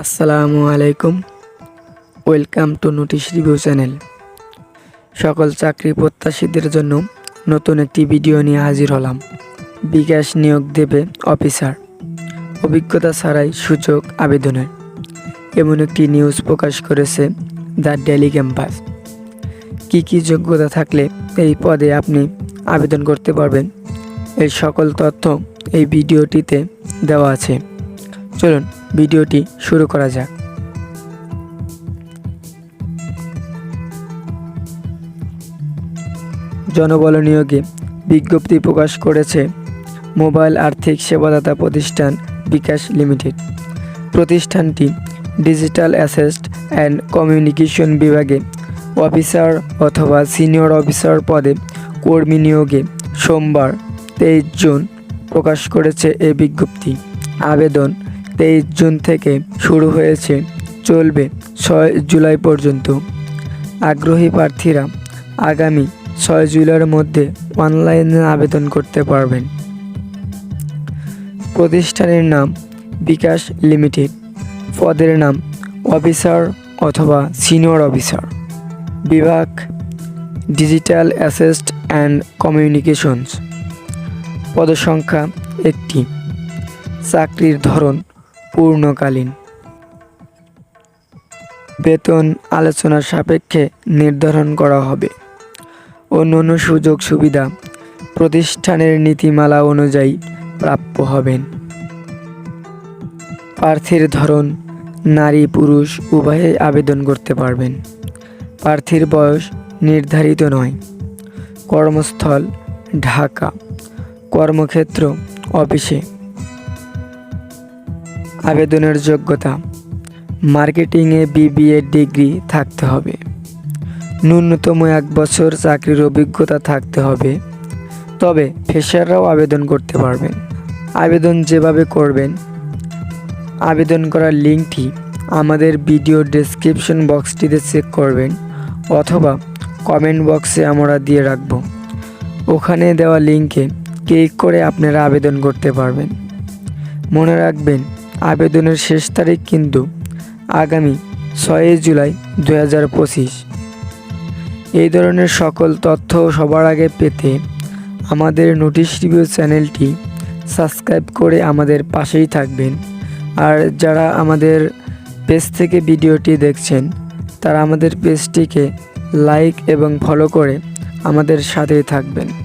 আসসালামু আলাইকুম। Welcome to notice review channel সকল চাকরি প্রত্যাশীদের জন্য নতুন একটি ভিডিও নিয়ে হাজির হলাম। বিকাশ নিয়োগ দেবে অফিসার। অভিজ্ঞতা ছাড়াই সুযোগ আবেদনের। এমন একটি নিউজ প্রকাশ করেছে দ্য ডেলি ক্যাম্পাস। কী কী যোগ্যতা থাকলে এই পদে আপনি আবেদন করতে পারবেন? এই সকল তথ্য এই ভিডিওটিতে দেওয়া আছে। চলুন ভিডিওটি শুরু করা যাক। জনবল নিয়োগে বিজ্ঞপ্তি প্রকাশ করেছে মোবাইল আর্থিক সেবাদাতা প্রতিষ্ঠান বিকাশ লিমিটেড। প্রতিষ্ঠানটি ডিজিটাল অ্যাসেস্ট অ্যান্ড কমিউনিকেশন বিভাগে অফিসার অথবা সিনিয়র অফিসার পদে কর্মী নিয়োগে সোমবার তেইশ জুন প্রকাশ করেছে এই বিজ্ঞপ্তি। আবেদন তেইশ জুন থেকে শুরু হয়েছে, চলবে ছয় জুলাই পর্যন্ত। আগ্রহী প্রার্থীরা আগামী ছয় জুলাইয়ের মধ্যে অনলাইনে আবেদন করতে পারবেন। প্রতিষ্ঠানের নাম বিকাশ লিমিটেড। পদের নাম অফিসার অথবা সিনিয়র অফিসার। বিভাগ ডিজিটাল অ্যাসেস্ট অ্যান্ড কমিউনিকেশনস। পদসংখ্যা একটি। চাকরির ধরন পূর্ণকালীন। বেতন আলোচনার সাপেক্ষে নির্ধারণ করা হবে। অন্যান্য সুযোগ সুবিধা প্রতিষ্ঠানের নীতিমালা অনুযায়ী প্রাপ্য হবেন। প্রার্থীর ধরন, নারী, পুরুষ উভয়ে আবেদন করতে পারবেন। প্রার্থীর বয়স নির্ধারিত নয়। কর্মস্থল, ঢাকা। কর্মক্ষেত্র, অফিসে। আবেদনের যোগ্যতা। মার্কেটিংয়ে বিবিএ ডিগ্রি থাকতে হবে। ন্যূনতম এক বছর চাকরির অভিজ্ঞতা থাকতে হবে। তবে ফ্রেশাররাও আবেদন করতে পারবেন। আবেদন যেভাবে করবেন, আবেদন করার লিঙ্কটি আমাদের ভিডিও ডেসক্রিপশন বক্সটিতে চেক করবেন অথবা কমেন্ট বক্সে আমরা দিয়ে রাখব। ওখানে দেওয়া লিঙ্কে ক্লিক করে আপনারা আবেদন করতে পারবেন। মনে রাখবেন আবেদনের শেষ তারিখ কিন্তু আগামী ছয়ই জুলাই দু পঁচিশ। এই ধরনের সকল তথ্য সবার আগে পেতে আমাদের নোটিশ রিভিউ চ্যানেলটি সাবস্ক্রাইব করে আমাদের পাশেই থাকবেন। আর যারা আমাদের পেজ থেকে ভিডিওটি দেখছেন, তারা আমাদের পেজটিকে লাইক এবং ফলো করে আমাদের সাথেই থাকবেন।